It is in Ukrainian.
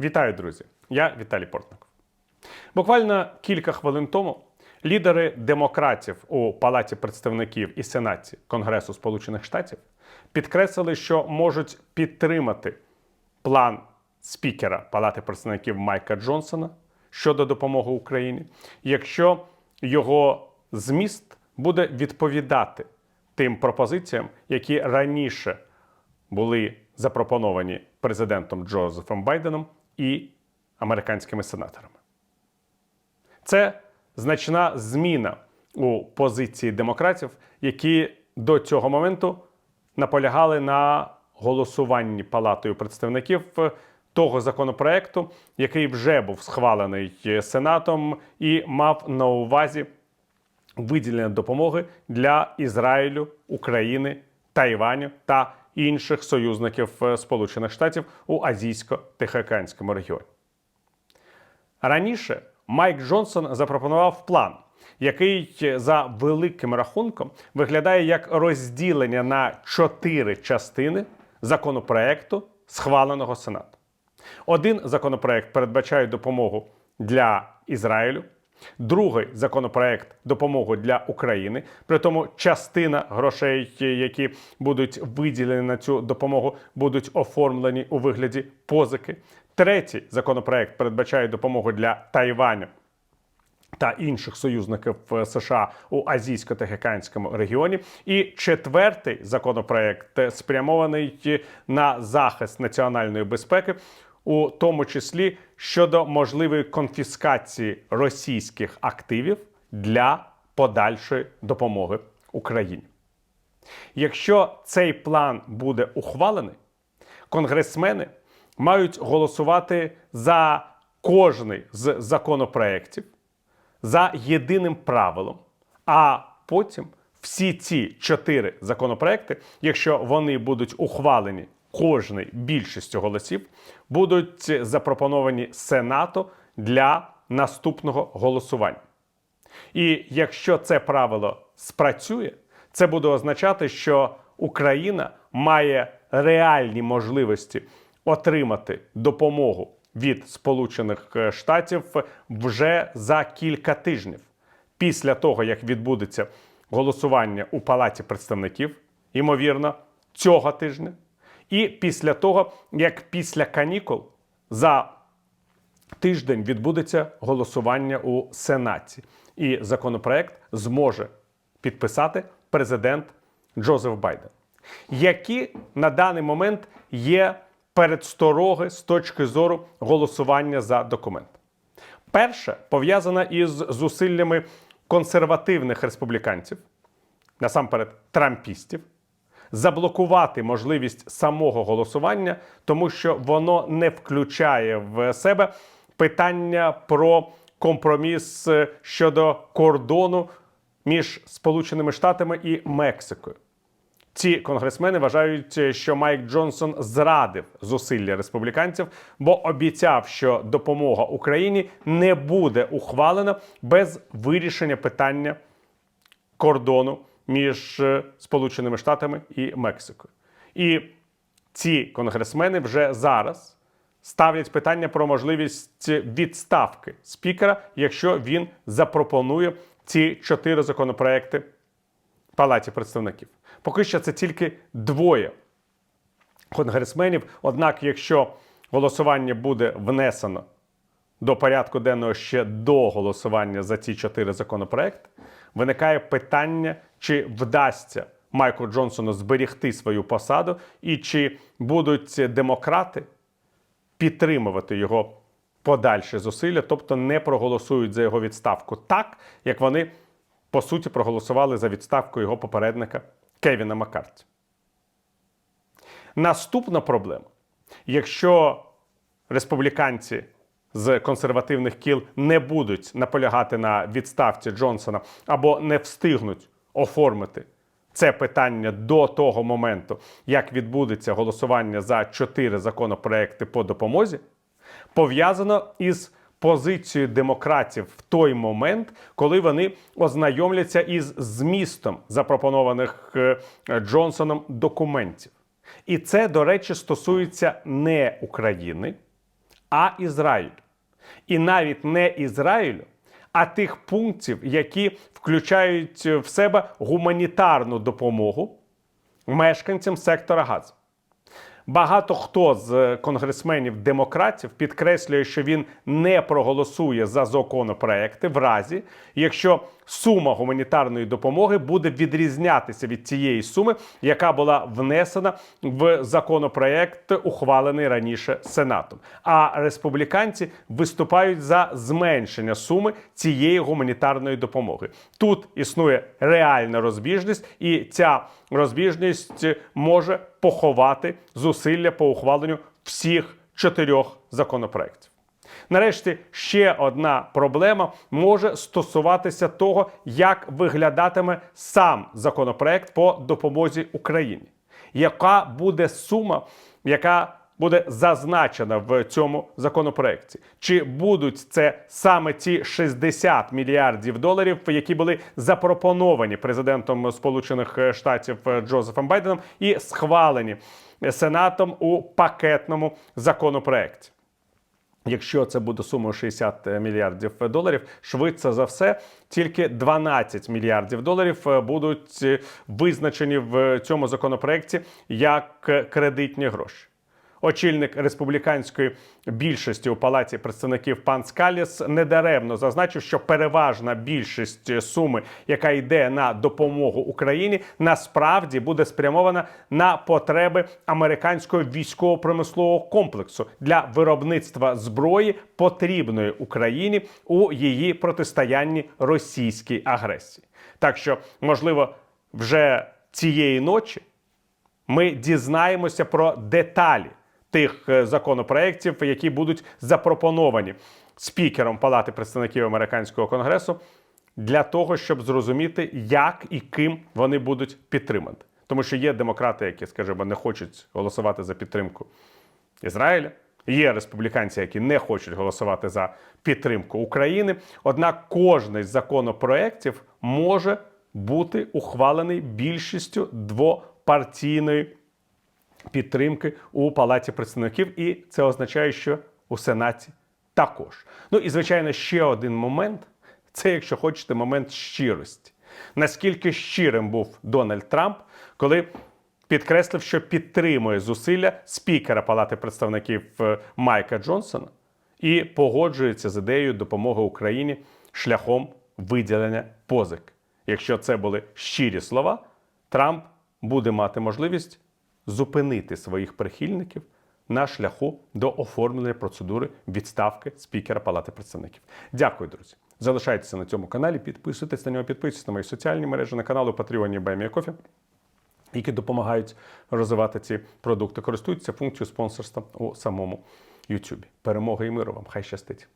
Вітаю, друзі! Я Віталій Портников. Буквально кілька хвилин тому лідери демократів у Палаті представників і Сенаті Конгресу Сполучених Штатів підкреслили, що можуть підтримати план спікера Палати представників Майка Джонсона щодо допомоги Україні, якщо його зміст буде відповідати тим пропозиціям, які раніше були запропоновані президентом Джозефом Байденом і американськими сенаторами. Це значна зміна у позиції демократів, які до цього моменту наполягали на голосуванні Палатою представників того законопроекту, який вже був схвалений Сенатом і мав на увазі виділення допомоги для Ізраїлю, України, Тайваню та інших союзників е, Сполучених Штатів у азійсько-тихоокеанському регіоні. Раніше Майк Джонсон запропонував план, який е, за великим рахунком виглядає як розділення на чотири частини законопроекту, схваленого Сенатом. Один законопроект передбачає допомогу для Ізраїлю. Другий законопроект допомогу для України. При тому частина грошей, які будуть виділені на цю допомогу, будуть оформлені у вигляді позики. Третій законопроект передбачає допомогу для Тайваню. Та інших союзників США у азійсько-тихоокеанському регіоні. І четвертий законопроект е, спрямований на захист національної безпеки, у тому числі щодо можливої конфіскації російських активів для подальшої допомоги Україні. Якщо цей план буде ухвалений, конгресмени мають голосувати за кожний з законопроєктів за єдиним правилом, а потім всі ці чотири законопроекти, якщо вони будуть ухвалені кожний більшістю голосів, будуть запропоновані Сенату для наступного голосування. І якщо це правило спрацює, це буде означати, що Україна має реальні можливості отримати допомогу від Сполучених Штатів вже за кілька тижнів після того, як відбудеться голосування у Палаті представників, ймовірно, цього тижня, і після того, як після канікул за тиждень відбудеться голосування у Сенаті, і законопроект зможе підписати президент Джозеф Байден. Які на даний момент є передстороги з точки зору голосування за документ? Перше пов'язана із зусиллями консервативних республіканців, насамперед трампістів, заблокувати можливість самого голосування, тому що воно не включає в себе питання про компроміс е, щодо кордону між Сполученими Штатами і Мексикою. Ці конгресмени вважають, е, що Майк Джонсон зрадив зусилля республіканців, бо обіцяв, що допомога Україні не буде ухвалена без вирішення питання кордону між е, Сполученими Штатами і Мексикою. І ці конгресмени вже зараз ставлять питання про можливість відставки спікера, якщо він запропонує ці чотири законопроекти Палаті представників. Поки що це тільки двоє конгресменів. Однак, якщо голосування буде внесено до порядку денного ще до голосування за ці чотири законопроекти, виникає питання, чи вдасться Майку Джонсону зберігти свою посаду, і чи будуть демократи підтримувати його подальші зусилля, тобто не проголосують за його відставку так, як вони по суті проголосували за відставку його попередника Кевіна Маккарті. Наступна проблема: якщо республіканці з консервативних кіл не будуть наполягати на відставці Джонсона або не встигнуть оформити це питання до того моменту, як відбудеться голосування за чотири законопроекти по допомозі, пов'язано із позицією демократів в той момент, коли вони ознайомляться із змістом запропонованих е, Джонсоном документів. І це, до речі, стосується не України, а Ізраїлю. І навіть не Ізраїлю, а тих пунктів, які включають в себе гуманітарну допомогу мешканцям сектора Газу. Багато хто з конгресменів-демократів підкреслює, що він не проголосує за законопроекти в разі, якщо сума гуманітарної допомоги буде відрізнятися від тієї суми, яка була внесена в законопроект, ухвалений раніше Сенатом. А республіканці виступають за зменшення суми цієї гуманітарної допомоги. Тут існує реальна розбіжність, і ця розбіжність може поховати зусилля по ухваленню всіх чотирьох законопроєктів. Нарешті ще одна проблема може стосуватися того, як виглядатиме сам законопроект по допомозі Україні. Яка буде сума, яка буде зазначена в цьому законопроекті? Чи будуть це саме ті 60 мільярдів доларів, які були запропоновані президентом Сполучених Штатів Джозефом Байденом і схвалені Сенатом у пакетному законопроекті? Якщо це буде сума 60 мільярдів доларів, швидше за все, тільки 12 мільярдів доларів будуть визначені в цьому законопроекті як кредитні гроші. Очільник республіканської більшості у палаті представників пан Скаліс недаремно зазначив, що переважна більшість суми, яка йде на допомогу Україні, насправді буде спрямована на потреби американського військово-промислового комплексу для виробництва зброї, потрібної Україні у її протистоянні російській агресії. Так що, можливо, вже цієї ночі ми дізнаємося про деталі тих е, законопроєктів, які будуть запропоновані спікером Палати представників американського конгресу, для того, щоб зрозуміти, як і ким вони будуть підтримані. Тому що є демократи, які, скажімо, не хочуть голосувати за підтримку Ізраїля. Є республіканці, які не хочуть голосувати за підтримку України. Однак кожний з законопроєктів може бути ухвалений більшістю двопартійної підтримки у Палаті представників, і це означає, що у Сенаті також. Ну і звичайно, ще один момент це, якщо хочете, момент щирості. Наскільки щирим був Дональд Трамп, коли підкреслив, що підтримує зусилля спікера Палати представників е, Майка Джонсона і погоджується з ідеєю допомоги Україні шляхом виділення позик. Якщо це були щирі слова, Трамп буде мати можливість зупинити своїх прихильників на шляху до оформлення процедури відставки спікера Палати представників. Дякую, друзі. Залишайтеся на цьому каналі, підписуйтесь на нього, підписуйтесь на мої соціальні мережі, на канал у Патреоні Баймія які допомагають розвивати ці продукти. Користуйтеся функцією спонсорства у самому YouTube. Перемоги і миру вам! Хай щастить!